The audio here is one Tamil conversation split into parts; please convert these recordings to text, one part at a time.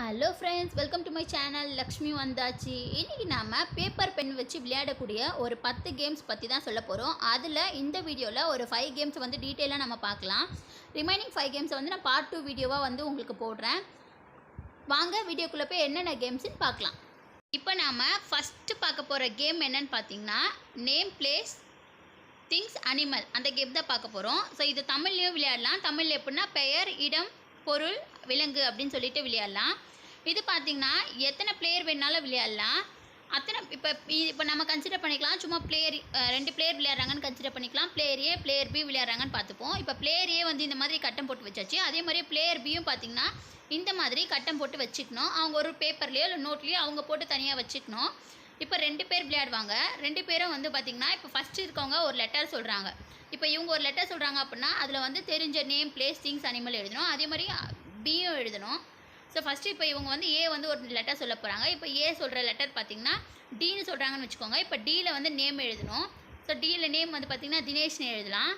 Hello friends welcome to my channel Lakshmi வந்தாச்சு இன்றைக்கி நாம் பேப்பர் பென் வச்சு விளையாடக்கூடிய ஒரு பத்து கேம்ஸ் பற்றி தான் சொல்ல போகிறோம் அதில் இந்த வீடியோவில் ஒரு ஃபைவ் கேம்ஸ் வந்து டீட்டெயிலாக நம்ம பார்க்கலாம். ரிமைனிங் ஃபைவ் கேம்ஸை வந்து நான் பார்ட் டூ வீடியோவாக வந்து உங்களுக்கு போடுறேன். வாங்க வீடியோக்குள்ளே போய் என்னென்ன கேம்ஸ்னு பார்க்கலாம். இப்போ நாம் ஃபஸ்ட்டு பார்க்க போகிற கேம் என்னன்னு பார்த்தீங்கன்னா நேம் பிளேஸ் திங்ஸ் அனிமல் அந்த கேம் தான் பார்க்க போகிறோம் ஸோ இது தமிழ்லையும் விளையாடலாம். தமிழ் எப்படின்னா பெயர் இடம் பொருள் விலங்கு அப்படின்னு சொல்லிட்டு விளையாடலாம். இது பார்த்தீங்கன்னா எத்தனை பிளேயர் வேணாலும் விளையாடலாம். அத்தனை இப்போ இப்போ நம்ம கன்சிடர் பண்ணிக்கலாம். சும்மா பிளேயர் ரெண்டு பிளேயர் விளையாடுறாங்கன்னு கன்சிடர் பண்ணிக்கலாம். பிளேயர் ஏ பிளேயர் பி விளையாடுறாங்கன்னு பார்த்துப்போம். இப்போ பிளேயர் ஏ வந்து இந்த மாதிரி கட்டம் போட்டு வச்சாச்சு. அதே மாதிரி பிளேயர் பியும் பார்த்தீங்கன்னா இந்த மாதிரி கட்டம் போட்டு வச்சுக்கணும். அவங்க ஒரு பேப்பர்லேயோ இல்லை நோட்லேயோ அவங்க போட்டு தனியாக வச்சுக்கணும். இப்போ ரெண்டு பேர் விளையாடுவாங்க. ரெண்டு பேரும் வந்து பார்த்திங்கன்னா இப்போ ஃபஸ்ட்டு இருக்கவங்க ஒரு லெட்டர் சொல்கிறாங்க இப்போ இவங்க ஒரு லெட்டர் சொல்கிறாங்க அப்படின்னா அதில் வந்து தெரிஞ்ச நேம் பிளேஸ் திங்ஸ் அனிமல் எழுதணும். அதே மாதிரி பியும் எழுதணும். ஸோ ஃபஸ்ட்டு இப்போ இவங்க வந்து ஏ வந்து ஒரு லெட்டர் சொல்ல போகிறாங்க இப்போ ஏ சொல்கிற லெட்டர் பார்த்தீங்கன்னா டின்னு சொல்கிறாங்கன்னு வச்சுக்கோங்க. இப்போ டியில் வந்து நேம் எழுதணும். ஸோ டியில் நேம் வந்து பார்த்திங்கன்னா தினேஷ்னு எழுதலாம்.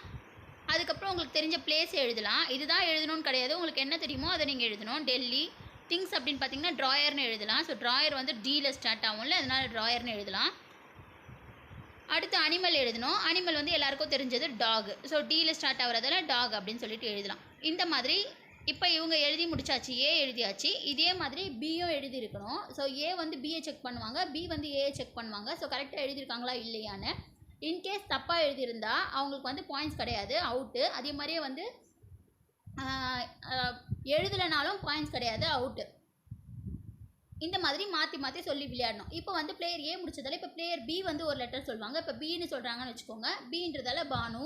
அதுக்கப்புறம் உங்களுக்கு தெரிஞ்ச பிளேஸ் எழுதலாம். இதுதான் எழுதணும்னு கிடையாது. உங்களுக்கு என்ன தெரியுமோ அதை நீங்கள் எழுதணும். டெல்லி திங்ஸ் அப்படின்னு பார்த்தீங்கன்னா ட்ராயர்னு எழுதலாம். ஸோ ட்ராயர் வந்து டீயில் ஸ்டார்ட் ஆகும்ல அதனால் ட்ராயர்னு எழுதலாம். அடுத்து அனிமல் எழுதணும். அனிமல் வந்து எல்லாருக்கும் தெரிஞ்சது டாக் ஸோ டியில் ஸ்டார்ட் ஆகிறதால டாக் அப்படின்னு சொல்லிட்டு எழுதலாம். இந்த மாதிரி இப்போ இவங்க எழுதி முடிச்சாச்சு ஏ எழுதியாச்சு. இதே மாதிரி பியும் எழுதியிருக்கணும். ஸோ ஏ வந்து பிஏ செக் பண்ணுவாங்க. பி வந்து ஏ செக் பண்ணுவாங்க. ஸோ கரெக்டாக எழுதியிருக்காங்களா இல்லையான்னு. இன்கேஸ் தப்பாக எழுதியிருந்தா அவங்களுக்கு வந்து பாயிண்ட்ஸ் கிடையாது. அவுட்டு அதே மாதிரியே வந்து எழுதலைனாலும் பாயிண்ட்ஸ் கிடையாது. அவுட்டு இந்த மாதிரி மாற்றி மாற்றி சொல்லி விளையாடணும். இப்போ வந்து பிளேயர் ஏ முடிச்சதால இப்போ பிளேயர் பி வந்து ஒரு லெட்டர் சொல்லுவாங்க. இப்போ பின்னு சொல்கிறாங்கன்னு வச்சுக்கோங்க. பின்றதால பானு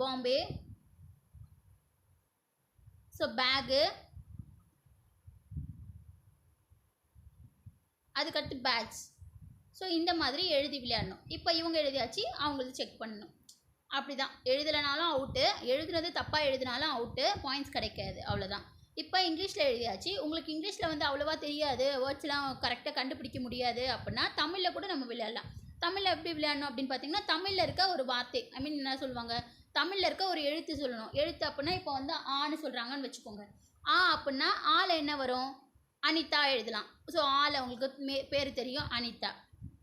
பாம்பே ஸோ பேகு அதுக்கடுத்து பேட்ச் ஸோ இந்த மாதிரி எழுதி விளையாடணும். இப்போ இவங்க எழுதியாச்சு அவங்களுக்கு செக் பண்ணணும். அப்படி தான் எழுதலைனாலும் அவுட்டு எழுதுனது தப்பாக எழுதினாலும் அவுட்டு பாயிண்ட்ஸ் கிடைக்காது. அவ்வளோதான் இப்போ இங்கிலீஷில் எழுதியாச்சு. உங்களுக்கு இங்கிலீஷில் வந்து அவ்வளோவா தெரியாது. வேர்ட்ஸ்லாம் கரெக்டாக கண்டுபிடிக்க முடியாது அப்படின்னா தமிழில் கூட நம்ம விளையாடலாம். தமிழில் எப்படி விளையாடணும் அப்படின்னு பார்த்தீங்கன்னா தமிழில் இருக்க ஒரு வார்த்தை. ஐ மீன் என்ன சொல்லுவாங்க? தமிழில் இருக்க ஒரு எழுத்து சொல்லணும். எழுத்து அப்படின்னா இப்போ வந்து ஆன்னு சொல்கிறாங்கன்னு வச்சுக்கோங்க. ஆ அப்படின்னா ஆல என்ன வரும்? அனிதா எழுதலாம். ஸோ ஆல உங்களுக்கு மே பேர் தெரியும் அனிதா.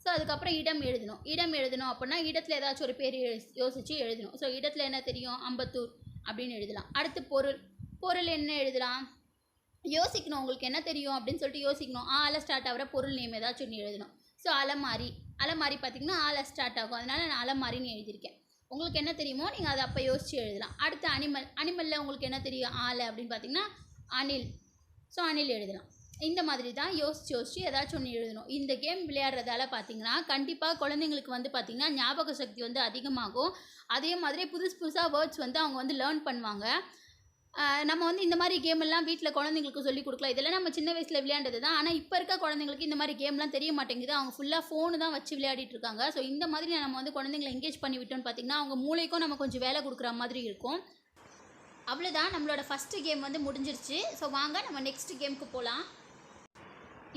ஸோ அதுக்கப்புறம் இடம் எழுதணும். இடம் எழுதணும் அப்படின்னா இடத்துல ஏதாச்சும் ஒரு பேர் எழு யோசித்து எழுதணும். ஸோ இடத்துல என்ன தெரியும்? அம்பத்தூர் அப்படின்னு எழுதலாம். அடுத்து பொருள். பொருள் என்ன எழுதலாம்? யோசிக்கணும். உங்களுக்கு என்ன தெரியும் அப்படின்னு சொல்லிட்டு யோசிக்கணும். ஆல ஸ்டார்ட் ஆகிற பொருள் நேம் ஏதாச்சும் ஒன்று எழுதணும். ஸோ அலமாரி. அலமாரி பார்த்தீங்கன்னா ஆல ஸ்டார்ட் ஆகும். அதனால் நான் அலமாரின்னு எழுதியிருக்கேன். உங்களுக்கு என்ன தெரியுமோ நீங்கள் அதை அப்போ யோசித்து எழுதலாம். அடுத்து அனிமல் அனிமலில் உங்களுக்கு என்ன தெரியும்? ஆலை அப்படின்னு பார்த்தீங்கன்னா அணில். ஸோ அணில் எழுதலாம். இந்த மாதிரி தான் யோசிச்சு யோசிச்சு ஏதாச்சும் ஒன்று எழுதணும். இந்த கேம் விளையாடுறதால பார்த்தீங்கன்னா கண்டிப்பாக குழந்தைங்களுக்கு வந்து பார்த்திங்கன்னா ஞாபக சக்தி வந்து அதிகமாகும். அதே மாதிரி புதுசு புதுசாக வேர்ட்ஸ் வந்து அவங்க வந்து லேர்ன் பண்ணுவாங்க. நம்ம வந்து இந்த மாதிரி கேம் எல்லாம் வீட்டில் குழந்தைங்களுக்கு சொல்லி கொடுக்கலாம். இதெல்லாம் நம்ம சின்ன வயசில் விளையாண்டது தான் ஆனால் இப்போ இருக்க குழந்தைங்களுக்கு இந்த மாதிரி கேம்லாம் தெரிய மாட்டேங்குது. அவங்க ஃபுல்லாக ஃபோனு தான் வச்சு விளையாடிட்டு இருக்காங்க. ஸோ இந்த மாதிரி நம்ம வந்து குழந்தைங்களை எங்கேஜ் பண்ணி விட்டோம்னு பார்த்தீங்கன்னா அவங்க மூளைக்கும் நம்ம கொஞ்சம் வேலை கொடுக்குற மாதிரி இருக்கும். அவ்வளோதான் நம்மளோட ஃபஸ்ட்டு கேம் வந்து முடிஞ்சிருச்சு. ஸோ வாங்க நம்ம நெக்ஸ்ட் கேமுக்கு போகலாம்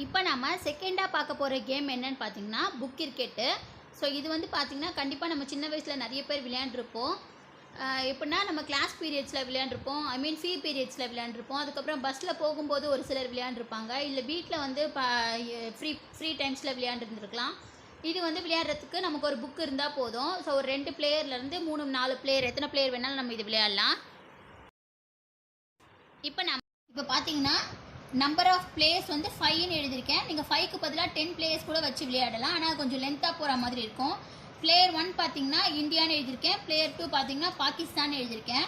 இப்போ நம்ம செகண்டாக பார்க்க போகிற கேம் என்னன்னு பார்த்தீங்கன்னா புக் கிரிக்கெட்டு ஸோ இது வந்து பார்த்திங்கன்னா கண்டிப்பாக நம்ம சின்ன வயசில் நிறைய பேர் விளையாண்டுருப்போம். எப்படின்னா நம்ம கிளாஸ் பீரியட்ஸில் விளையாண்டுருப்போம். ஐ மீன் ஃப்ரீ பீரியட்ஸில் விளையாண்டுருப்போம். அதுக்கப்புறம் பஸ்ஸில் போகும்போது ஒரு சிலர் விளையாண்டுருப்பாங்க. இல்லை வீட்டில் வந்து ப ஃப்ரீ ஃப்ரீ டைம்ஸில் விளையாண்டுருந்துருக்கலாம். இது வந்து விளையாடுறதுக்கு நமக்கு ஒரு புக் இருந்தால் போதும். ஸோ ஒரு ரெண்டு பிளேயர்லேருந்து மூணு நாலு பிளேயர் எத்தனை பிளேயர் வேணாலும் நம்ம இது விளையாடலாம். இப்போ நம்ம இப்போ பார்த்தீங்கன்னா நம்பர் ஆஃப் பிளேயர்ஸ் வந்து ஃபைவ்னு எழுதியிருக்கேன். நீங்கள் ஃபைவ்க்கு பதிலாக டென் பிளேயர்ஸ் கூட வச்சு விளையாடலாம். ஆனால் கொஞ்சம் லென்த்தாக போகிற மாதிரி இருக்கும். பிளேயர் ஒன் பார்த்தீங்கன்னா இந்தியான்னு எழுதியிருக்கேன். பிளேயர் டூ பார்த்தீங்கன்னா பாகிஸ்தான் எழுதியிருக்கேன்.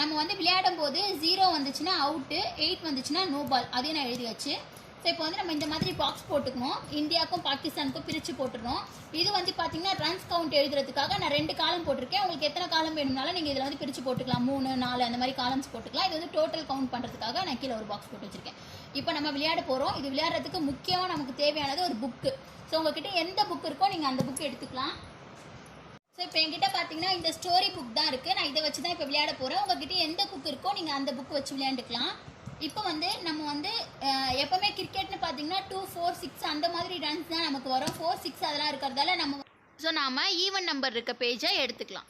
நம்ம வந்து விளையாடும் போது ஜீரோ வந்துச்சுன்னா அவுட்டு எயிட் வந்துச்சுன்னா நோ பால் அதையும் நான் எழுதியாச்சு. ஸோ இப்போ வந்து நம்ம இந்த மாதிரி பாக்ஸ் போட்டுக்கணும் இந்தியாவுக்கும் பாகிஸ்தானுக்கும் பிரித்து போட்டுருவோம் இது வந்து பார்த்தீங்கன்னா ரன்ஸ் கவுண்ட் எழுதுறதுக்காக நான் ரெண்டு காலம் போட்டிருக்கேன். உங்களுக்கு எத்தனை காலம் வேணும்னாலும் நீங்கள் இதில் வந்து பிரித்து போட்டுக்கலாம். மூணு நாலு அந்த மாதிரி காலம்ஸ் போட்டுக்கலாம். இது வந்து டோட்டல் கவுண்ட் பண்ணுறதுக்காக நான் கீழே ஒரு பாக்ஸ் போட்டு வச்சிருக்கேன். இப்போ நம்ம விளையாட போகிறோம் இது விளையாடுறதுக்கு முக்கியமாக நமக்கு தேவையானது ஒரு புக்கு ஸோ உங்ககிட்ட எந்த புக் இருக்கோ நீங்கள் அந்த புக் எடுத்துக்கலாம். ஸோ இப்போ என்கிட்ட பார்த்தீங்கன்னா இந்த ஸ்டோரி புக் தான் இருக்குது நான் இதை வச்சு தான் இப்போ விளையாட போகிறேன் உங்ககிட்ட எந்த புக் இருக்கோ நீங்கள் அந்த புக் வச்சு விளையாண்டுக்கலாம். இப்போ வந்து நம்ம வந்து எப்போவுமே கிரிக்கெட்னு பார்த்தீங்கன்னா டூ ஃபோர் சிக்ஸ் அந்த மாதிரி ரன்ஸ் தான் நமக்கு வரும். ஃபோர் சிக்ஸ் அதெல்லாம் இருக்கிறதால நம்ம ஸோ நாம் ஈவன் நம்பர் இருக்க பேஜை எடுத்துக்கலாம்.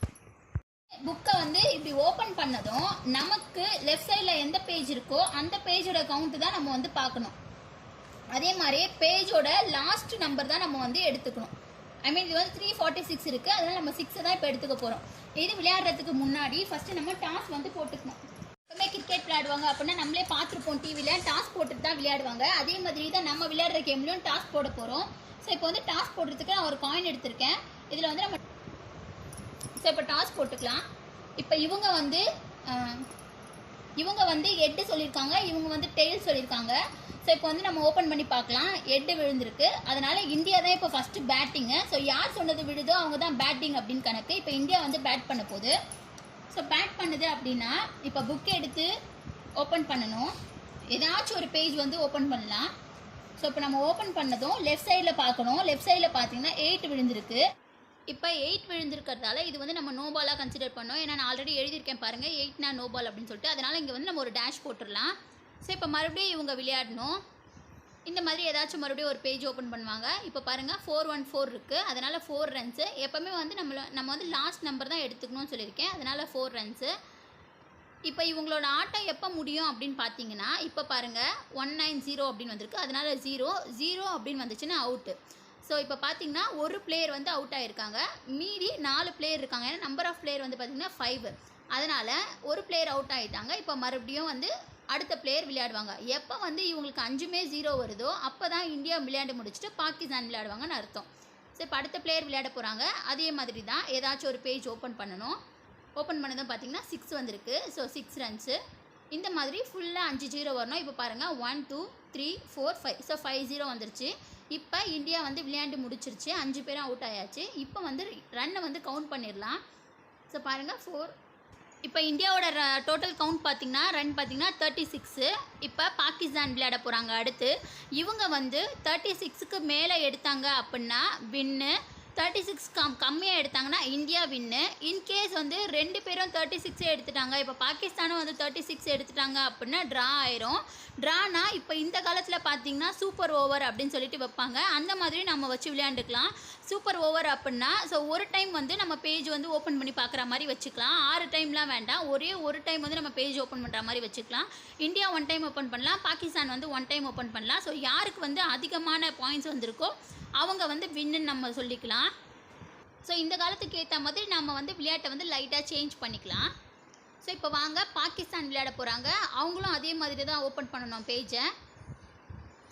புக்கை வந்து இப்படி ஓப்பன் பண்ணதும் நமக்கு லெஃப்ட் சைடில் எந்த பேஜ் இருக்கோ அந்த பேஜோட கவுண்ட் தான் நம்ம வந்து பார்க்கணும். அதே மாதிரி பேஜோட லாஸ்ட் நம்பர் தான் நம்ம வந்து எடுத்துக்கணும். ஐ மீன் இது வந்து த்ரீ ஃபார்ட்டி சிக்ஸ் இருக்குது அதனால் நம்ம சிக்ஸை தான் இப்போ எடுத்துக்க போகிறோம் இது விளையாடுறதுக்கு முன்னாடி ஃபஸ்ட்டு நம்ம டாஸ் வந்து போட்டுக்கணும். எப்பவுமே கிரிக்கெட் விளையாடுவாங்க அப்படின்னா நம்மளே பார்த்துருப்போம் டிவியில் டாஸ் போட்டுட்டு தான் விளையாடுவாங்க. அதே மாதிரி தான் நம்ம விளையாடுற கேம்லையும் டாஸ் போட போகிறோம் ஸோ இப்போ வந்து டாஸ் போடுறதுக்கு நான் ஒரு காயின் எடுத்திருக்கேன். இதில் வந்து நம்ம ஸோ இப்போ டாஸ் போட்டுக்கலாம். இப்போ இவங்க வந்து இவங்க வந்து ஹெட்டு சொல்லியிருக்காங்க. இவங்க வந்து டெய்ல் சொல்லியிருக்காங்க. ஸோ இப்போ வந்து நம்ம ஓப்பன் பண்ணி பார்க்கலாம். எட்டு விழுந்திருக்கு. அதனால இந்தியா தான் இப்போ ஃபஸ்ட்டு பேட்டிங்கு ஸோ யார் சொன்னது விழுதோ அவங்க தான் பேட்டிங் அப்படின்னு கணக்கு. இப்போ இந்தியா வந்து பேட் பண்ண போகுது. ஸோ பேட் பண்ணுது அப்படின்னா இப்போ புக் எடுத்து ஓப்பன் பண்ணணும். ஏதாச்சும் ஒரு பேஜ் வந்து ஓப்பன் பண்ணலாம். ஸோ இப்போ நம்ம ஓப்பன் பண்ணதும் லெஃப்ட் சைடில் பார்க்கணும். லெஃப்ட் சைடில் பார்த்தீங்கன்னா எயிட் விழுந்திருக்கு. இப்போ எயிட் விழுந்திருக்கிறதால இது வந்து நம்ம நோபாலாக கன்சிடர் பண்ணோம். ஏன்னா நான் ஆல்ரெடி எழுதியிருக்கேன் பாருங்கள் எயிட்னா நான் நோபால் அப்படின்னு சொல்லிட்டு. அதனால் இங்கே வந்து நம்ம ஒரு டேஷ் போட்டுடலாம். ஸோ இப்போ மறுபடியும் இவங்க விளையாடணும். இந்த மாதிரி ஏதாச்சும் மறுபடியும் ஒரு பேஜ் ஓப்பன் பண்ணுவாங்க. இப்போ பாருங்கள் ஃபோர் ஒன் ஃபோர் இருக்குது அதனால் ஃபோர் ரன்ஸு எப்போவுமே வந்து நம்மளை நம்ம வந்து லாஸ்ட் நம்பர் தான் எடுத்துக்கணும்னு சொல்லியிருக்கேன். அதனால் ஃபோர் ரன்ஸு இப்போ இவங்களோட ஆட்டம் எப்போ முடியும் அப்படின்னு பார்த்தீங்கன்னா இப்போ பாருங்கள் ஒன் நைன் ஜீரோ அப்படின்னு வந்திருக்கு. அதனால் ஜீரோ ஜீரோ அப்படின்னு வந்துச்சுன்னா அவுட்டு ஸோ இப்போ பார்த்தீங்கன்னா ஒரு பிளேயர் வந்து அவுட் ஆகியிருக்காங்க மீதி நாலு பிளேயர் இருக்காங்க. ஏன்னா நம்பர் ஆஃப் பிளேயர் வந்து பார்த்தீங்கன்னா ஃபைவ் அதனால் ஒரு பிளேயர் அவுட் ஆகிட்டாங்க இப்போ மறுபடியும் வந்து அடுத்த பிளேயர் விளையாடுவாங்க. எப்போ வந்து இவங்களுக்கு அஞ்சுமே ஜீரோ வருதோ அப்போ தான் இந்தியா விளையாண்டு முடிச்சுட்டு பாகிஸ்தான் விளையாடுவாங்கன்னு அர்த்தம். ஸோ இப்போ அடுத்த பிளேயர் விளையாட போகிறாங்க அதே மாதிரி தான் ஏதாச்சும் ஒரு பேஜ் ஓப்பன் பண்ணணும். ஓப்பன் பண்ணதும் பார்த்தீங்கன்னா சிக்ஸ் வந்திருக்கு. ஸோ சிக்ஸ் ரன்ஸு இந்த மாதிரி ஃபுல்லாக அஞ்சு ஜீரோ வரணும். இப்போ பாருங்கள் one two three four five so five zero வந்துருச்சு. இப்போ இந்தியா வந்து விளையாண்டு முடிச்சிருச்சு. அஞ்சு பேரும் அவுட் ஆயாச்சு. இப்போ வந்து ரன்னை வந்து கவுண்ட் பண்ணிடலாம். ஸோ பாருங்கள் ஃபோர் இப்போ இந்தியாவோட டோட்டல் கவுண்ட் பார்த்திங்கன்னா ரன் பார்த்திங்கன்னா தேர்ட்டி சிக்ஸு இப்போ பாகிஸ்தான் விளையாட போகிறாங்க அடுத்து இவங்க வந்து தேர்ட்டி சிக்ஸுக்கு மேலே எடுத்தாங்க அப்படின்னா வின்னு தேர்ட்டி சிக்ஸ் கம் கம்மியாக எடுத்தாங்கன்னா இந்தியா வின்னு இன்கேஸ் வந்து ரெண்டு பேரும் தேர்ட்டி சிக்ஸே எடுத்துட்டாங்க. இப்போ பாகிஸ்தானும் வந்து தேர்ட்டி சிக்ஸ் எடுத்துட்டாங்க அப்படின்னா ட்ரா ஆயிரும். ட்ரானா இப்போ இந்த காலத்தில் பார்த்தீங்கன்னா சூப்பர் ஓவர் அப்படின்னு சொல்லிட்டு வைப்பாங்க. அந்த மாதிரி நம்ம வச்சு விளையாண்டுக்கலாம். சூப்பர் ஓவர் அப்படின்னா ஸோ ஒரு டைம் வந்து நம்ம பேஜ் வந்து ஓப்பன் பண்ணி பார்க்குற மாதிரி வச்சுக்கலாம். ஆறு டைம்லாம் வேண்டாம். ஒரே ஒரு டைம் வந்து நம்ம பேஜ் ஓப்பன் பண்ணுற மாதிரி வச்சுக்கலாம். இந்தியா ஒன் டைம் ஓப்பன் பண்ணலாம். பாகிஸ்தான் வந்து ஒன் டைம் ஓப்பன் பண்ணலாம். ஸோ யாருக்கு வந்து அதிகமான பாயிண்ட்ஸ் வந்திருக்கோ அவங்க வந்து வின்னுன்னு நம்ம சொல்லிக்கலாம். ஸோ இந்த காலத்துக்கு ஏற்ற மாதிரி நம்ம வந்து விளையாட்டை வந்து லைட்டாக சேஞ்ச் பண்ணிக்கலாம். ஸோ இப்போ வாங்க பாகிஸ்தான் விளையாட போகிறாங்க அவங்களும் அதே மாதிரி தான் ஓப்பன் பண்ணணும் பேஜை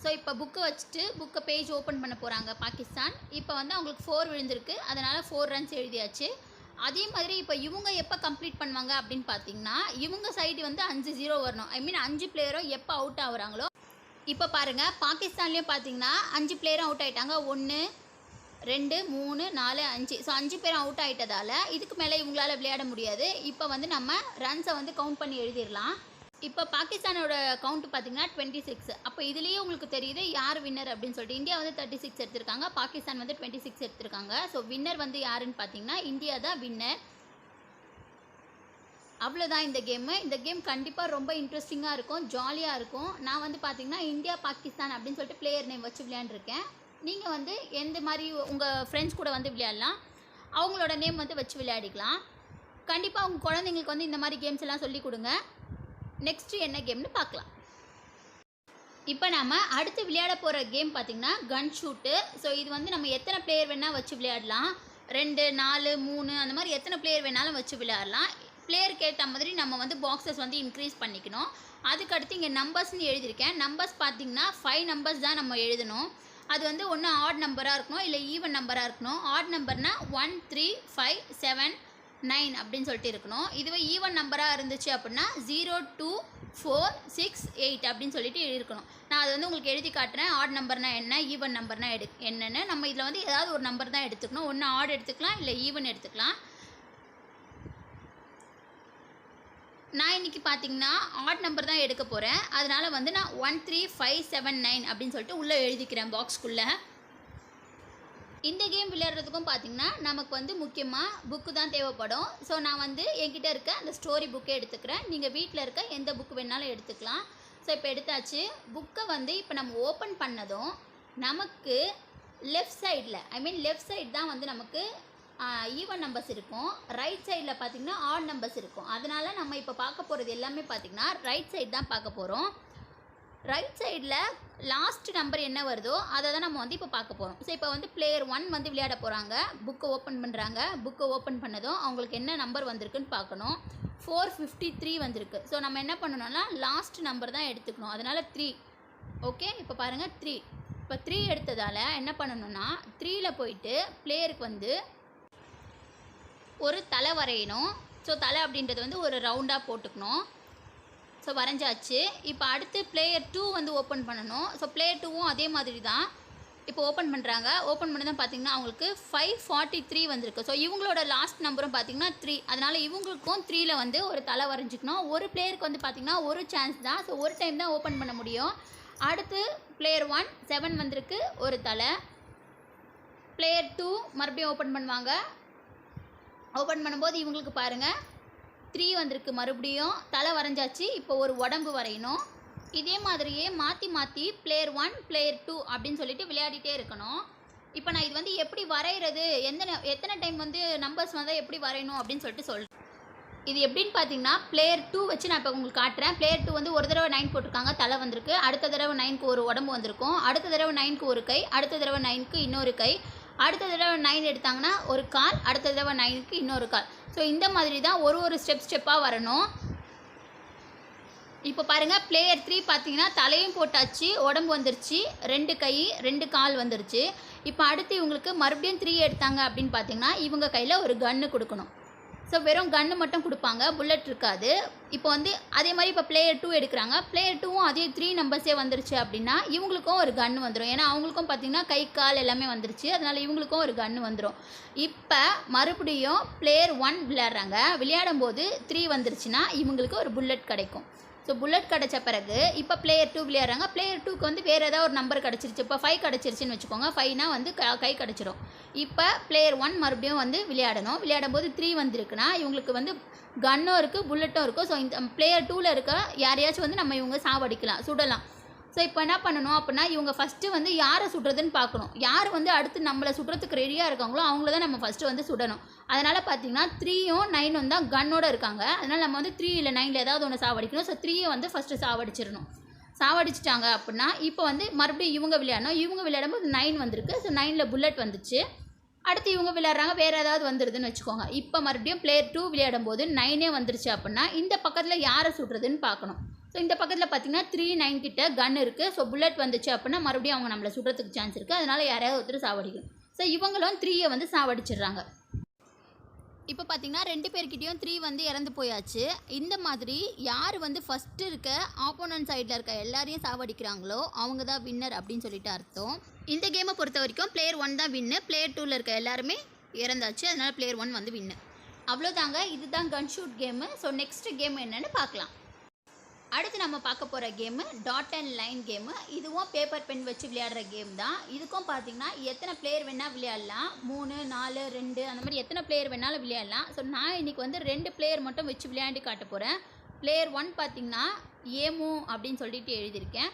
ஸோ இப்போ புக்கை வச்சுட்டு புக்கை பேஜ் ஓப்பன் பண்ண போகிறாங்க பாகிஸ்தான். இப்போ வந்து அவங்களுக்கு ஃபோர் விழுந்திருக்கு. அதனால் ஃபோர் ரன்ஸ் எழுதியாச்சு. அதே மாதிரி இப்போ இவங்க எப்போ கம்ப்ளீட் பண்ணுவாங்க அப்படின்னு பார்த்தீங்கன்னா இவங்க சைடு வந்து அஞ்சு ஜீரோ வரணும். ஐ மீன் அஞ்சு பிளேயரும் எப்போ அவுட் ஆகுறாங்களோ இப்போ பாருங்கள் பாகிஸ்தான்லேயும் பார்த்தீங்கன்னா அஞ்சு பிளேயரும் அவுட் ஆயிட்டாங்க. ஒன்று ரெண்டு மூணு நாலு அஞ்சு. ஸோ அஞ்சு பேரும் அவுட் ஆகிட்டதால் இதுக்கு மேலே இவங்களால விளையாட முடியாது. இப்போ வந்து நம்ம ரன்ஸை வந்து கவுண்ட் பண்ணி எழுதிடலாம். இப்போ பாகிஸ்தானோட கவுண்ட் பார்த்தீங்கன்னா டுவெண்ட்டி சிக்ஸ் அப்போ இதுலேயே உங்களுக்கு தெரியுது யார் வின்னர் அப்படின்னு சொல்லிட்டு. இந்தியா வந்து தேர்ட்டி சிக்ஸ் எடுத்திருக்காங்க. பாகிஸ்தான் வந்து டுவெண்ட்டி சிக்ஸ் எடுத்திருக்காங்க. ஸோ வின்னர் வந்து யாருன்னு பார்த்தீங்கன்னா இந்தியா தான் வின்னர் அவ்வளோதான் இந்த கேமு இந்த கேம் கண்டிப்பாக ரொம்ப இன்ட்ரெஸ்டிங்காக இருக்கும் ஜாலியாக இருக்கும். நான் வந்து பார்த்தீங்கன்னா இந்தியா பாகிஸ்தான் அப்படின்னு சொல்லிட்டு பிளேயர் நேம் வச்சு விளையாண்டுருக்கேன். நீங்கள் வந்து எந்த மாதிரி உங்கள் ஃப்ரெண்ட்ஸ் கூட வந்து விளையாடலாம். அவங்களோட நேம் வந்து வச்சு விளையாடிக்கலாம். கண்டிப்பாக உங்கள் குழந்தைங்களுக்கு வந்து இந்த மாதிரி கேம்ஸ் எல்லாம் சொல்லிக் கொடுங்க. நெக்ஸ்ட்டு என்ன கேம்னு பார்க்கலாம். இப்போ நம்ம அடுத்து விளையாட போகிற கேம் பார்த்தீங்கன்னா கன் ஷூட்டு ஸோ இது வந்து நம்ம எத்தனை பிளேயர் வேணால் வச்சு விளையாடலாம். ரெண்டு நாலு மூணு அந்த மாதிரி எத்தனை பிளேயர் வேணாலும் வச்சு விளையாடலாம். பிளேயருக்கு ஏற்ற மாதிரி நம்ம வந்து பாக்ஸஸ் வந்து இன்க்ரீஸ் பண்ணிக்கணும். அதுக்கடுத்து இங்கே நம்பர்ஸ்னு எழுதியிருக்கேன். நம்பர்ஸ் பார்த்தீங்கன்னா ஃபைவ் நம்பர்ஸ் தான் நம்ம எழுதணும். அது வந்து ஒன்று ஆட் நம்பராக இருக்கணும் இல்லை ஈவன் நம்பராக இருக்கணும். Odd நம்பர்னால் one three five seven nine அப்படின்னு சொல்லிட்டு இருக்கணும். இதுவே ஈவன் நம்பராக இருந்துச்சு அப்படின்னா zero two four six eight அப்படின்னு சொல்லிட்டு இருக்கணும். நான் அது வந்து உங்களுக்கு எழுதி காட்டுறேன். ஆட் நம்பர்னால் என்ன ஈவன் நம்பர்னால் எடு என்னென்னு. நம்ம இதில் வந்து ஏதாவது ஒரு நம்பர் தான் எடுத்துக்கணும். ஒன்று ஆட் எடுத்துக்கலாம் இல்லை ஈவன் எடுத்துக்கலாம். நான் இன்றைக்கி பார்த்தீங்கன்னா ஆட் நம்பர் தான் எடுக்க போகிறேன் அதனால் வந்து நான் one three five seven nine அப்படின்னு சொல்லிட்டு உள்ளே எழுதிக்கிறேன் பாக்ஸ்க்குள்ளே இந்த கேம் விளையாடுறதுக்கும் பார்த்தீங்கன்னா நமக்கு வந்து முக்கியமாக புக்கு தான் தேவைப்படும். ஸோ நான் வந்து என்கிட்ட இருக்க அந்த ஸ்டோரி புக்கே எடுத்துக்கிறேன். நீங்கள் வீட்டில் இருக்க எந்த புக்கு வேணாலும் எடுத்துக்கலாம். ஸோ இப்போ எடுத்தாச்சு. புக்கை வந்து இப்போ நம்ம ஓப்பன் பண்ணதும் நமக்கு லெஃப்ட் சைடில் ஐ மீன் லெஃப்ட் சைடு தான் வந்து நமக்கு ஈவன் நம்பர்ஸ் இருக்கும். ரைட் சைடில் பார்த்தீங்கன்னா ஆட் நம்பர்ஸ் இருக்கும். அதனால் நம்ம இப்போ பார்க்க போகிறது எல்லாமே பார்த்தீங்கன்னா ரைட் சைடு தான் பார்க்க போகிறோம் ரைட் சைடில் லாஸ்ட் நம்பர் என்ன வருதோ அதை தான் நம்ம வந்து இப்போ பார்க்க போகிறோம் ஸோ இப்போ வந்து பிளேயர் ஒன் வந்து விளையாட போகிறாங்க புக்கை ஓப்பன் பண்ணுறாங்க புக்கை ஓப்பன் பண்ணதும் அவங்களுக்கு என்ன நம்பர் வந்திருக்குன்னு பார்க்கணும். ஃபோர் ஃபிஃப்டி த்ரீ வந்திருக்கு. ஸோ நம்ம என்ன பண்ணணும்னா லாஸ்ட் நம்பர் தான் எடுத்துக்கணும். அதனால் த்ரீ ஓகே இப்போ பாருங்கள் த்ரீ இப்போ த்ரீ எடுத்ததால் என்ன பண்ணணும்னா த்ரீயில் போயிட்டு பிளேயருக்கு வந்து ஒரு தலை வரையணும். ஸோ தலை அப்படின்றது வந்து ஒரு ரவுண்டாக போட்டுக்கணும். ஸோ வரைஞ்சாச்சு. இப்போ அடுத்து பிளேயர் டூ வந்து ஓப்பன் பண்ணணும். ஸோ பிளேயர் டூவும் அதே மாதிரி தான் இப்போ ஓப்பன் பண்ணுறாங்க ஓப்பன் பண்ணி தான் பார்த்தீங்கன்னா அவங்களுக்கு ஃபைவ் ஃபார்ட்டி த்ரீ வந்திருக்கு. ஸோ இவங்களோட லாஸ்ட் நம்பரும் பார்த்தீங்கன்னா த்ரீ அதனால் இவங்களுக்கும் த்ரீயில் வந்து ஒரு தலை வரைஞ்சிக்கணும். ஒரு பிளேயருக்கு வந்து பார்த்தீங்கன்னா ஒரு சான்ஸ் தான். ஸோ ஒரு டைம் தான் ஓப்பன் பண்ண முடியும். அடுத்து பிளேயர் ஒன் செவன் வந்திருக்கு. ஒரு தலை. பிளேயர் டூ மறுபடியும் ஓப்பன் பண்ணுவாங்க. ஓப்பன் பண்ணும்போது இவங்களுக்கு பாருங்கள் த்ரீ வந்திருக்கு. மறுபடியும் தலை வரைஞ்சாச்சு. இப்போ ஒரு உடம்பு வரையணும். இதே மாதிரியே மாற்றி மாற்றி பிளேயர் ஒன் பிளேயர் டூ அப்படின்னு சொல்லிட்டு விளையாடிட்டே இருக்கணும். இப்போ நான் இது வந்து எப்படி வரைகிறது எந்த ந- எத்தனை டைம் வந்து நம்பர்ஸ் வந்தால் எப்படி வரையணும் அப்படின்னு சொல்லிட்டு சொல்கிறேன் இது எப்படின்னு பார்த்தீங்கன்னா பிளேயர் டூ வச்சு நான் இப்போ உங்களுக்கு காட்டுறேன். பிளேயர் டூ வந்து ஒரு தடவை நைன் போட்டிருக்காங்க. தலை வந்திருக்கு. அடுத்த தடவை நைனுக்கு ஒரு உடம்பு வந்திருக்கும். அடுத்த தடவை நைனுக்கு ஒரு கை. அடுத்த தடவை நைனுக்கு இன்னொரு கை. அடுத்த தடவை நைன் எடுத்தாங்கன்னா ஒரு கால். அடுத்த தடவை நைனுக்கு இன்னொரு கால். ஸோ இந்த மாதிரி தான் ஒரு ஒரு ஸ்டெப் ஸ்டெப்பாக வரணும். இப்போ பாருங்கள் பிளேயர் த்ரீ பார்த்தீங்கன்னா தலையும் போட்டாச்சு உடம்பு வந்துருச்சு ரெண்டு கை ரெண்டு கால் வந்துருச்சு. இப்போ அடுத்து இவங்களுக்கு மறுபடியும் த்ரீ எடுத்தாங்க அப்படின்னு பார்த்தீங்கன்னா இவங்க கையில் ஒரு கன்று கொடுக்கணும். ஸோ வெறும் கன்று மட்டும் கொடுப்பாங்க. புல்லட் இருக்காது. இப்போ வந்து அதே மாதிரி இப்போ பிளேயர் டூ எடுக்கிறாங்க. பிளேயர் டூவும் அதே த்ரீ நம்பர்ஸே வந்துருச்சு அப்படின்னா இவங்களுக்கும் ஒரு கன்று வந்துடும் ஏன்னா அவங்களுக்கும் பார்த்தீங்கன்னா கை கால் எல்லாமே வந்துருச்சு. அதனால் இவங்களுக்கும் ஒரு கன்று வந்துடும் இப்போ மறுபடியும் பிளேயர் ஒன் விளையாடுறாங்க. விளையாடும் போது த்ரீ வந்துருச்சுன்னா இவங்களுக்கு ஒரு புல்லட் கிடைக்கும். ஸோ புல்லட் கிடச்ச பிறகு இப்போ பிளேயர் டூ விளையாடுறாங்க. பிளேயர் டூக்கு வந்து வேறு ஏதாவது ஒரு நம்பர் கிடச்சிருச்சு. இப்போ ஃபைவ் கிடச்சிருச்சுன்னு வச்சுக்கோங்க. ஃபைவ்னா வந்து க- கை கிடச்சிரும். இப்போ பிளேயர் ஒன் மறுபடியும் வந்து விளையாடணும். விளையாடும் போது த்ரீ வந்திருக்குன்னா இவங்களுக்கு வந்து கன்னும் இருக்குது புல்லட்டும் இருக்கும் ஸோ இந்த பிளேயர் டூவில் இருக்க யாரையாச்சும் வந்து நம்ம இவங்க சாவடிக்கலாம் சுடலாம். ஸோ இப்போ என்ன பண்ணணும் அப்படின்னா இவங்க ஃபஸ்ட்டு வந்து யாரை சுடுறதுன்னு பார்க்கணும். யார் வந்து அடுத்து நம்மளை சுடுறதுக்கு ரெடியாக இருக்காங்களோ அவங்கள தான் நம்ம ஃபஸ்ட்டு வந்து சுடணும். அதனால் பார்த்தீங்கன்னா த்ரீயும் நைனும் தான் கன்னோட இருக்காங்க. அதனால் நம்ம வந்து த்ரீ இல்லை நைனில் ஏதாவது ஒன்று சாவடிக்கணும். ஸோ த்ரீயை வந்து ஃபஸ்ட்டு சாவடிச்சிடணும். சாவடிச்சிட்டாங்க அப்படின்னா இப்போ வந்து மறுபடியும் இவங்க விளையாடணும். இவங்க விளையாடும்போது நைன் வந்திருக்கு. ஸோ நைனில் புல்லட் வந்துச்சு. அடுத்து இவங்க விளையாடுறாங்க. வேறு ஏதாவது வந்துடுதுன்னு வச்சுக்கோங்க. இப்போ மறுபடியும் பிளேயர் டூ விளையாடும் போது நைனே வந்துருச்சு அப்படின்னா இந்த பக்கத்தில் யாரை சுடுறதுன்னு பார்க்கணும். ஸோ இந்த பக்கத்தில் பார்த்தீங்கன்னா த்ரீ நைன் கிட்ட கன் இருக்குது ஸோ புல்லட் வந்துச்சு அப்படின்னா மறுபடியும் அவங்க நம்மளை சுடுறதுக்கு சான்ஸ் இருக்குது அதனால் யாரையாவது ஒருத்தர் சாவடிக்கணும். ஸோ இவங்களும் த்ரீயை வந்து சாவடிச்சிடுறாங்க. இப்போ பார்த்தீங்கன்னா ரெண்டு பேர்கிட்டையும் த்ரீ வந்து இறந்து போயாச்சு. இந்த மாதிரி யார் வந்து ஃபஸ்ட்டு இருக்க ஆப்போனன்ட் சைடில் இருக்க எல்லாரையும் சாவடிக்கிறாங்களோ அவங்க தான் வின்னர் அப்படின்னு சொல்லிட்டு அர்த்தம். இந்த கேமை பொறுத்த வரைக்கும் பிளேயர் ஒன் தான் வின்னு பிளேயர் டூவில் இருக்க எல்லாருமே இறந்தாச்சு. அதனால் பிளேயர் ஒன் வந்து வின்னு அவ்வளோதாங்க இதுதான் gun shoot game so next game என்னென்னு பார்க்கலாம் அடுத்து நம்ம பார்க்க போகிற game dot and line game இதுவும் பேப்பர் பென் வச்சு விளையாடுற கேம் தான். இதுக்கும் பார்த்தீங்கன்னா எத்தனை பிளேயர் வேணால் விளையாடலாம். மூணு நாலு ரெண்டு அந்த மாதிரி எத்தனை பிளேயர் வேணாலும் விளையாடலாம். ஸோ நான் இன்றைக்கி வந்து ரெண்டு பிளேயர் மட்டும் வச்சு விளையாண்டு காட்ட போகிறேன் பிளேயர் ஒன் பார்த்தீங்கன்னா ஏமு அப்படின்னு சொல்லிட்டு எழுதியிருக்கேன்.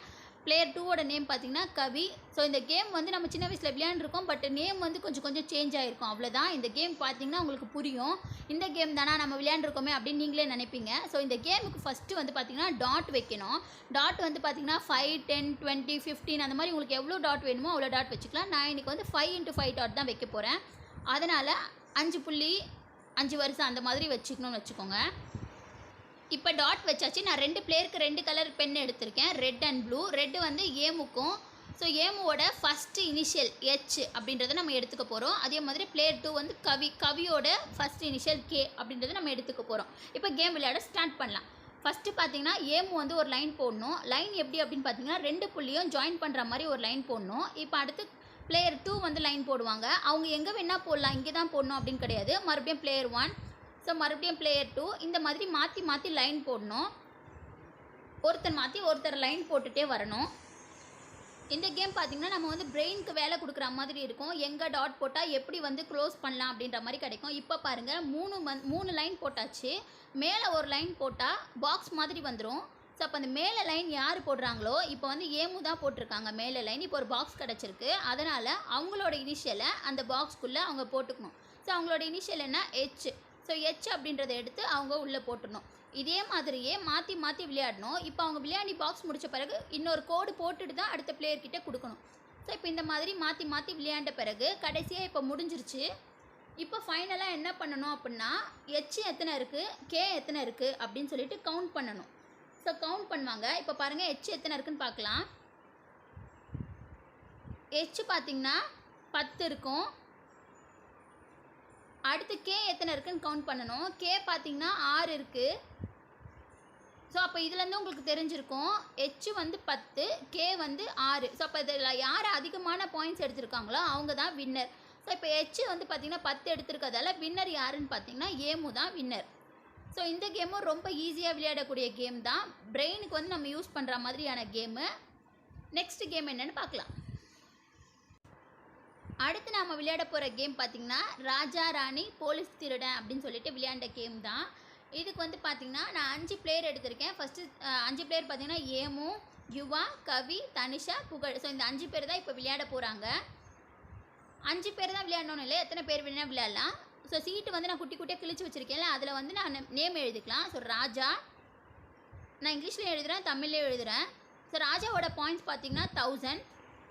பிளேயர் டூவோட நேம் பார்த்தீங்கன்னா கவி. ஸோ இந்த கேம் வந்து நம்ம சின்ன வயசில் விளையாண்டுருக்கோம். பட் நேம் வந்து கொஞ்சம் கொஞ்சம் சேஞ்ச் ஆகிருக்கும் அவ்வளோதான் இந்த கேம் பார்த்தீங்கன்னா உங்களுக்கு புரியும். இந்த கேம் தானா நம்ம விளையாண்டுருக்கோமே அப்படின்னு நீங்களே நினைப்பீங்க. ஸோ இந்த கேமுக்கு ஃபஸ்ட்டு வந்து பார்த்தீங்கன்னா டாட் வைக்கணும். டாட் வந்து பார்த்தீங்கன்னா ஃபைவ் டென் டுவெண்ட்டி ஃபிஃப்டீன் அந்த மாதிரி உங்களுக்கு எவ்வளோ டாட் வேணுமோ அவ்வளோ டாட் வச்சுக்கலாம். நான் இன்றைக்கி வந்து ஃபைவ் இன்ட்டு ஃபைவ் டாட் தான் வைக்க போகிறேன் அதனால் அஞ்சு புள்ளி அஞ்சு வருஷம் அந்த மாதிரி வச்சுக்கணும்னு வச்சுக்கோங்க. இப்போ டாட் வச்சாச்சு. நான் ரெண்டு பிளேயருக்கு ரெண்டு கலர் பென் எடுத்திருக்கேன். ரெட் அண்ட் ப்ளூ ரெட்டு வந்து ஏமுக்கும் ஸோ ஏமுவோட ஃபஸ்ட்டு இனிஷியல் எச் அப்படின்றத நம்ம எடுத்துக்க போகிறோம் அதே மாதிரி பிளேயர் டூ வந்து கவி கவியோட ஃபஸ்ட் இனிஷியல் கே அப்படின்றத நம்ம எடுத்துக்க போகிறோம் இப்போ கேம் விளையாட ஸ்டார்ட் பண்ணலாம். ஃபஸ்ட்டு பார்த்தீங்கன்னா ஏமு வந்து ஒரு லைன் போடணும். லைன் எப்படி அப்படின்னு பார்த்தீங்கன்னா ரெண்டு புள்ளியும் ஜாயின் பண்ணுற மாதிரி ஒரு லைன் போடணும். இப்போ அடுத்து பிளேயர் டூ வந்து லைன் போடுவாங்க. அவங்க எங்கே வேணால் போடலாம். இங்கே தான் போடணும் அப்படின்னு கிடையாது. மறுபடியும் பிளேயர் ஒன் ஸோ மறுபடியும் பிளேயர் டூ இந்த மாதிரி மாற்றி மாற்றி லைன் போடணும். ஒருத்தர் மாற்றி ஒருத்தர் லைன் போட்டுகிட்டே வரணும். இந்த கேம் பார்த்தீங்கன்னா நம்ம வந்து பிரெயினுக்கு வேலை கொடுக்குற மாதிரி இருக்கும். எங்கே டாட் போட்டால் எப்படி வந்து க்ளோஸ் பண்ணலாம் அப்படின்ற மாதிரி கிடைக்கும். இப்போ பாருங்கள் மூணு மந் மூணு லைன் போட்டாச்சு. மேலே ஒரு லைன் போட்டால் பாக்ஸ் மாதிரி வந்துடும் ஸோ அப்போ அந்த மேலே லைன் யார் போடுறாங்களோ இப்போ வந்து ஏமு தான் போட்டிருக்காங்க மேலே லைன் இப்போ ஒரு பாக்ஸ் கிடச்சிருக்கு. அதனால் அவங்களோட இனிஷியலை அந்த பாக்ஸ்க்குள்ளே அவங்க போட்டுக்கணும். ஸோ அவங்களோட இனிஷியல் என்ன? ஹெச் ஸோ ஹெச் அப்படின்றத எடுத்து அவங்க உள்ளே போட்டுடணும். இதே மாதிரியே மாற்றி மாற்றி விளையாடணும். இப்போ அவங்க விளையாடி பாக்ஸ் முடித்த பிறகு இன்னொரு கோடு போட்டுட்டு தான் அடுத்த பிளேயர்கிட்ட கொடுக்கணும். ஸோ இப்போ இந்த மாதிரி மாற்றி மாற்றி விளையாண்ட பிறகு கடைசியாக இப்போ முடிஞ்சிருச்சு. இப்போ ஃபைனலாக என்ன பண்ணணும் அப்படின்னா ஹெச் எத்தனை இருக்குது கே எத்தனை இருக்குது அப்படின்னு சொல்லிட்டு கவுண்ட் பண்ணணும். ஸோ கவுண்ட் பண்ணுவாங்க. இப்போ பாருங்கள் ஹெச் எத்தனை இருக்குன்னு பார்க்கலாம். எச் பார்த்தீங்கன்னா பத்து இருக்கும். அடுத்து கே எத்தனை இருக்குன்னு கவுண்ட் பண்ணணும். கே பார்த்தீங்கன்னா ஆறு இருக்குது ஸோ அப்போ இதுலேருந்து உங்களுக்கு தெரிஞ்சிருக்கும். ஹெச் வந்து பத்து கே வந்து ஆறு. ஸோ அப்போ இதில் யார் அதிகமான பாயிண்ட்ஸ் எடுத்திருக்காங்களோ அவங்க தான் வின்னர் ஸோ இப்போ ஹெச் வந்து பார்த்திங்கன்னா பத்து எடுத்திருக்கதால வின்னர் யாருன்னு பார்த்தீங்கன்னா ஏமு தான் வின்னர் ஸோ இந்த கேமும் ரொம்ப ஈஸியாக விளையாடக்கூடிய கேம் தான். பிரெயினுக்கு வந்து நம்ம யூஸ் பண்ணுற மாதிரியான கேமு நெக்ஸ்ட் கேம் என்னன்னு பார்க்கலாம். அடுத்து நாம் விளையாட போகிற கேம் பார்த்திங்கன்னா ராஜா ராணி போலீஸ் திருடன் அப்படின்னு சொல்லிட்டு விளையாண்ட கேம் தான். இதுக்கு வந்து பார்த்திங்கன்னா நான் அஞ்சு பிளேயர் எடுத்திருக்கேன். ஃபஸ்ட்டு அஞ்சு பிளேயர் பார்த்திங்கன்னா ஏமு யுவா கவி தனிஷா புகழ். ஸோ இந்த அஞ்சு பேர் தான் இப்போ விளையாட போகிறாங்க அஞ்சு பேர் தான் விளையாடணும் இல்லை எத்தனை பேர் வேணால் விளையாடலாம். ஸோ சீட்டு வந்து நான் குட்டி குட்டியாக கிழிச்சு வச்சுருக்கேன்ல அதில் வந்து நான் நேம் எழுதிக்கலாம். ஸோ ராஜா நான் இங்கிலீஷ்லேயும் எழுதுகிறேன் தமிழ்லேயும் எழுதுகிறேன் ஸோ ராஜாவோட பாயிண்ட்ஸ் பார்த்திங்கன்னா தௌசண்ட்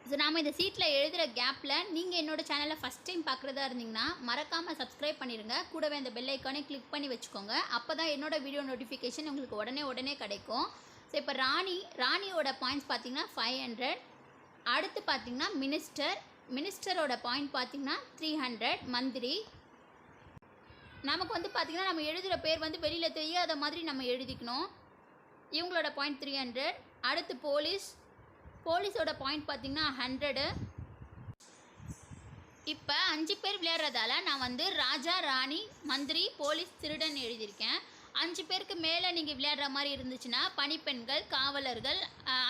ஸோ நாம் இந்த சீட்டில் எழுதுகிற கேப்பில் நீங்கள் என்னோட சேனலை ஃபஸ்ட் டைம் பார்க்குறதா இருந்தீங்கன்னா மறக்காமல் சப்ஸ்கிரைப் பண்ணிடுங்க கூடவே அந்த பெல் ஐக்கானே கிளிக் பண்ணி வச்சுக்கோங்க. அப்போ தான் என்னோடய வீடியோ நோட்டிஃபிகேஷன் உங்களுக்கு உடனே உடனே கிடைக்கும். ஸோ இப்போ ராணி ராணியோட பாயிண்ட்ஸ் பார்த்தீங்கன்னா ஃபைவ் ஹண்ட்ரட் அடுத்து பார்த்தீங்கன்னா மினிஸ்டர் மினிஸ்டரோட பாயிண்ட் பார்த்தீங்கன்னா த்ரீ ஹண்ட்ரட் மந்திரி. நமக்கு வந்து பார்த்திங்கன்னா நம்ம எழுதுகிற பேர் வந்து வெளியில் தெரியாத மாதிரி நம்ம எழுதிக்கணும். இவங்களோட பாயிண்ட் த்ரீ ஹண்ட்ரட் அடுத்து போலீஸ் போலீஸோட பாயிண்ட் பார்த்திங்கன்னா ஹண்ட்ரடு இப்போ அஞ்சு பேர் விளையாடுறதால நான் வந்து ராஜா ராணி மந்திரி போலீஸ் திருடன் எழுதியிருக்கேன். அஞ்சு பேருக்கு மேலே நீங்கள் விளையாடுற மாதிரி இருந்துச்சுன்னா பணிப்பெண்கள் காவலர்கள்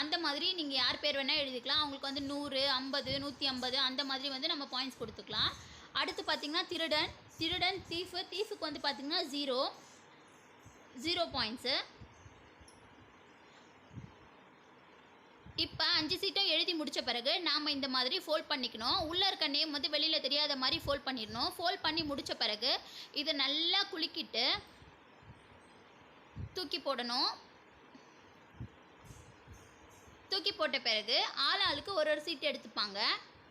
அந்த மாதிரி நீங்கள் யார் பேர் வேணால் எழுதிக்கலாம். அவங்களுக்கு வந்து நூறு ஐம்பது நூற்றி ஐம்பது அந்த மாதிரி வந்து நம்ம பாயிண்ட்ஸ் கொடுத்துக்கலாம். அடுத்து பார்த்திங்கன்னா திருடன். திருடன் தீஃபு. தீஃபுக்கு வந்து பார்த்திங்கன்னா ஜீரோ ஜீரோ பாயிண்ட்ஸு இப்போ அஞ்சு சீட்டும் எழுதி முடிச்ச பிறகு நாம் இந்த மாதிரி ஃபோல்ட் பண்ணிக்கணும். உள்ளே இருக்க நேம் வந்து வெளியில் தெரியாத மாதிரி ஃபோல்ட் பண்ணிடணும். ஃபோல்ட் பண்ணி முடித்த பிறகு இதை நல்லா குலுக்கிட்டு தூக்கி போடணும். தூக்கி போட்ட பிறகு ஆள் ஆளுக்கு ஒரு ஒரு சீட் எடுத்துப்பாங்க.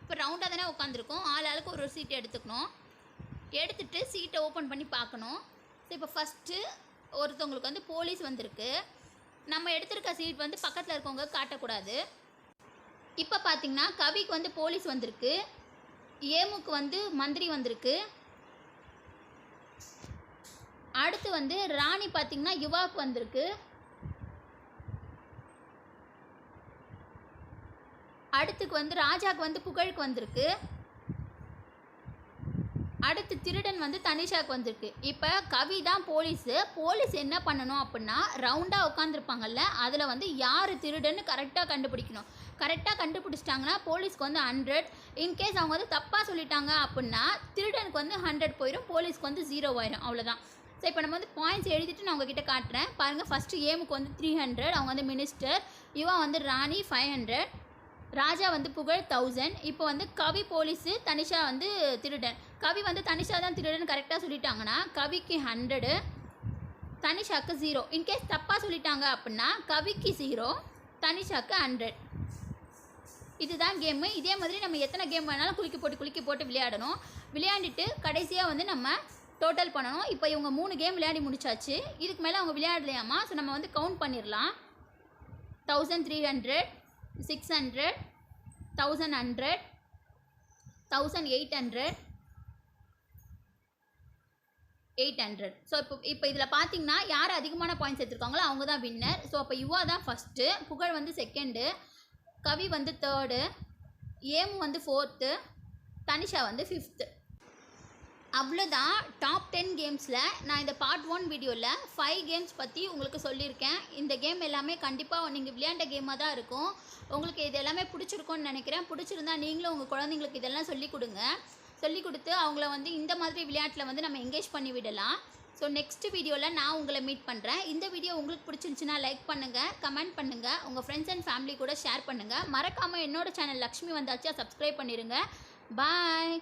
இப்போ ரவுண்டாக தானே உட்காந்துருக்கோம் ஆள் ஆளுக்கு ஒரு ஒரு சீட் எடுத்துக்கணும். எடுத்துகிட்டு சீட்டை ஓப்பன் பண்ணி பார்க்கணும். ஸோ இப்போ ஃபஸ்ட்டு ஒருத்தவங்களுக்கு வந்து போலீஸ் வந்திருக்கு. நம்ம எடுத்திருக்க சீட் வந்து பக்கத்தில் இருக்கவங்க காட்டக்கூடாது. இப்போ பார்த்தீங்கன்னா கவிக்கு வந்து போலீஸ் வந்திருக்கு. ஏமுக்கு வந்து மந்திரி வந்திருக்கு. அடுத்து வந்து ராணி பார்த்திங்கன்னா யுவாக்கு வந்திருக்கு. அடுத்துக்கு வந்து ராஜாக்கு வந்து புகழுக்கு வந்திருக்கு. அடுத்து திருடன் வந்து தனிஷாக்கு வந்திருக்கு. இப்போ கவி தான் போலீஸு போலீஸ் என்ன பண்ணணும் அப்படின்னா ரவுண்டாக உட்காந்துருப்பாங்கல்ல அதில் வந்து யார் திருடன்னு கரெக்டாக கண்டுபிடிக்கணும். கரெக்டாக கண்டுபிடிச்சிட்டாங்கன்னா போலீஸ்க்கு வந்து ஹண்ட்ரட் இன்கேஸ் அவங்க வந்து தப்பாக சொல்லிட்டாங்க அப்படின்னா திருடனுக்கு வந்து ஹண்ட்ரட் போயிடும் போலீஸ்க்கு வந்து ஜீரோ ஆயிடும் அவ்வளோதான் ஸோ இப்போ நம்ம வந்து பாயிண்ட்ஸ் எழுதிட்டு நான் உங்ககிட்ட காட்டுறேன். பாருங்கள் ஃபஸ்ட்டு ஏமுக்கு வந்து த்ரீ ஹண்ட்ரட் அவங்க வந்து மினிஸ்டர் இவன் வந்து ராணி ஃபைவ் ஹண்ட்ரட் ராஜா வந்து புகழ் தௌசண்ட் இப்போ வந்து கவி போலீஸு தனிஷா வந்து திருடன். கவி வந்து தனிஷா தான் திருடன் கரெக்டாக சொல்லிட்டாங்கன்னா கவிக்கு ஹண்ட்ரடு தனிஷாக்கு ஜீரோ இன்கேஸ் தப்பாக சொல்லிட்டாங்க அப்படின்னா கவிக்கு ஜீரோ தனிஷாக்கு ஹண்ட்ரட் இதுதான் கேமு இதே மாதிரி நம்ம எத்தனை கேம் வேணாலும் குலுக்கி போட்டு குலுக்கி போட்டு விளையாடணும். விளையாண்டுட்டு கடைசியாக வந்து நம்ம டோட்டல் பண்ணணும். இப்போ இவங்க மூணு கேம் விளையாடி முடிச்சாச்சு. இதுக்கு மேலே அவங்க விளையாடலையாமா? ஸோ நம்ம வந்து கவுண்ட் பண்ணிடலாம். Thousand three hundred six hundred thousand hundred thousand eight hundred eight hundred. So இப்போ இப்போ இதில் பார்த்தீங்கன்னா யார் அதிகமான பாயிண்ட்ஸ் எடுத்திருக்காங்களோ அவங்க தான் வின்னர் ஸோ அப்போ யுவா தான் ஃபஸ்ட்டு புகழ் வந்து செகண்டு கவி வந்து தேர்டு ஏமு வந்து ஃபோர்த்து தனிஷா வந்து ஃபிஃப்த்து அவ்வளோதான் டாப் டென் கேம்ஸில் நான் இந்த பார்ட் ஒன் வீடியோவில் ஃபைவ் கேம்ஸ் பற்றி உங்களுக்கு சொல்லியிருக்கேன். இந்த கேம் எல்லாமே கண்டிப்பாக நீங்கள் விளையாண்ட கேமாக தான் இருக்கும். உங்களுக்கு இது எல்லாமே பிடிச்சிருக்கும்னு நினைக்கிறேன். பிடிச்சிருந்தா நீங்களும் உங்கள் குழந்தைங்களுக்கு இதெல்லாம் சொல்லிக் கொடுங்க. சொல்லிக் கொடுத்து அவங்கள வந்து இந்த மாதிரி விளையாட்டில் வந்து நம்ம எங்கேஜ் பண்ணி விடலாம். ஸோ நெக்ஸ்ட் வீடியோவில் நான் உங்களை மீட் பண்ணுறேன் இந்த வீடியோ உங்களுக்கு பிடிச்சிருந்துச்சுன்னா லைக் பண்ணுங்கள் கமெண்ட் பண்ணுங்கள் உங்கள் ஃப்ரெண்ட்ஸ் அண்ட் ஃபேமிலி கூட ஷேர் பண்ணுங்கள் மறக்காமல் என்னோட சேனல் லக்ஷ்மி வந்தாச்சா சப்ஸ்கிரைப் பண்ணிடுங்க பாய்